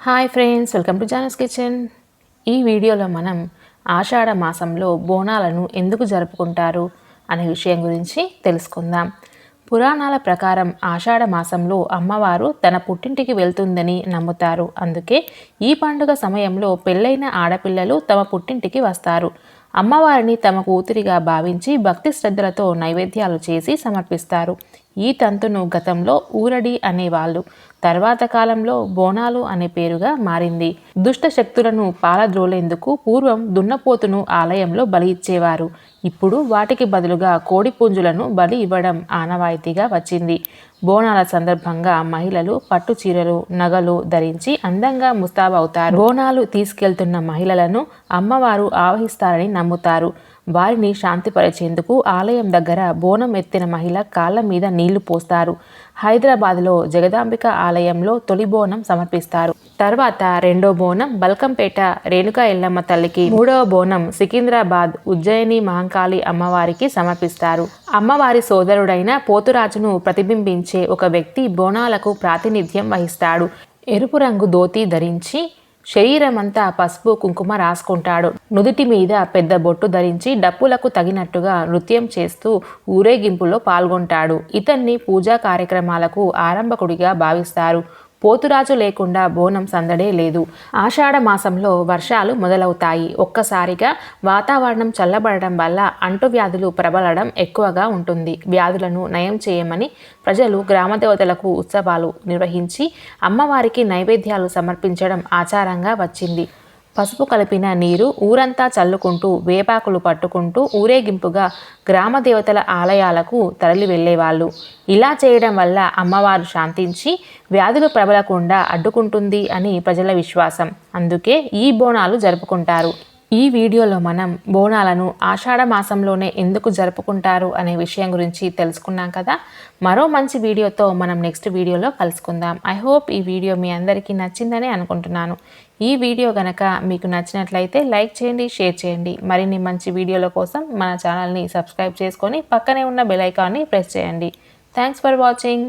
Hi friends welcome to జానస్ kitchen ఈ వీడియోలో మనం ఆషాఢ మాసంలో బోనాలను ఎందుకు జరుపుకుంటారు అనే విషయం గురించి తెలుసుకుందాం. పురాణాల ప్రకారం ఆషాఢ మాసంలో అమ్మవారు తన పుట్టింటికి వెళ్తుందని నమ్ముతారు. అందుకే ఈ పండుగ సమయంలో పెళ్ళైన ఆడపిల్లలు తమ పుట్టింటికి వస్తారు. అమ్మవారిని తమ కూతురిగా భావించి భక్తి శ్రద్ధలతో నైవేద్యాలు చేసి సమర్పిస్తారు. ఈ తంతును గతంలో ఊరడి అనేవాళ్ళు. తర్వాత కాలంలో బోనాలు అనే పేరుగా మారింది. దుష్ట శక్తులను పాలద్రోలేందుకు పూర్వం దున్నపోతును ఆలయంలో బలి ఇచ్చేవారు. ఇప్పుడు వాటికి బదులుగా కోడి పుంజులను బలి ఇవ్వడం ఆనవాయితీగా వచ్చింది. బోనాల సందర్భంగా మహిళలు పట్టు చీరలు నగలు ధరించి అందంగా ముస్తాబవుతారు. బోనాలు తీసుకెళ్తున్న మహిళలను అమ్మవారు ఆవహిస్తారని నమ్ముతారు. వారిని శాంతిపరిచేందుకు ఆలయం దగ్గర బోనం ఎత్తిన మహిళ కాళ్ళ మీద నీళ్ళు పోస్తారు. హైదరాబాద్లో జగదాంబిక ఆలయంలో తొలి బోనం సమర్పిస్తారు. తర్వాత రెండో బోనం బల్కంపేట రేణుకా ఎల్లమ్మ తల్లికి మూడవ బోనం సికింద్రాబాద్ ఉజ్జయిని మహంకాళి అమ్మవారికి సమర్పిస్తారు. అమ్మవారి సోదరుడైన పోతురాజును ప్రతిబింబించే ఒక వ్యక్తి బోనాలకు ప్రాతినిధ్యం వహిస్తాడు. ఎరుపు రంగు ధోతి ధరించి శరీరమంతా పసుపు కుంకుమ రాసుకుంటాడు. నుదుటి మీద పెద్ద బొట్టు ధరించి డప్పులకు తగినట్టుగా నృత్యం చేస్తూ ఊరేగింపులో పాల్గొంటాడు. ఇతన్ని పూజా కార్యక్రమాలకు ఆరంభకుడిగా భావిస్తారు. పోతురాజు లేకుండా బోనం సందడే లేదు. ఆషాఢ మాసంలో వర్షాలు మొదలవుతాయి. ఒక్కసారిగా వాతావరణం చల్లబడడం వల్ల అంటువ్యాధులు ప్రబలడం ఎక్కువగా ఉంటుంది. వ్యాధులను నయం చేయమని ప్రజలు గ్రామదేవతలకు ఉత్సవాలు నిర్వహించి అమ్మవారికి నైవేద్యాలు సమర్పించడం ఆచారంగా వచ్చింది. పసుపు కలిపిన నీరు ఊరంతా చల్లుకుంటూ వేపాకులు పట్టుకుంటూ ఊరేగింపుగా గ్రామ దేవతల ఆలయాలకు తరలి వెళ్ళేవాళ్ళు. ఇలా చేయడం వల్ల అమ్మవారు శాంతించి వ్యాధులు ప్రబలకుండా అడ్డుకుంటుంది అని ప్రజల విశ్వాసం. అందుకే ఈ బోనాలు జరుపుకుంటారు. ఈ వీడియోలో మనం బోనాలను ఆషాఢ మాసంలోనే ఎందుకు జరుపుకుంటారు అనే విషయం గురించి తెలుసుకున్నాం కదా. మరో మంచి వీడియోతో మనం నెక్స్ట్ వీడియోలో కలుసుకుందాం. ఐ హోప్ ఈ వీడియో మీ అందరికీ నచ్చిందని అనుకుంటున్నాను. ఈ వీడియో కనుక మీకు నచ్చినట్లయితే లైక్ చేయండి షేర్ చేయండి. మరిన్ని మంచి వీడియోల కోసం మన ఛానల్ని సబ్స్క్రైబ్ చేసుకొని పక్కనే ఉన్న బెల్ ఐకాన్ని ప్రెస్ చేయండి. Thanks for watching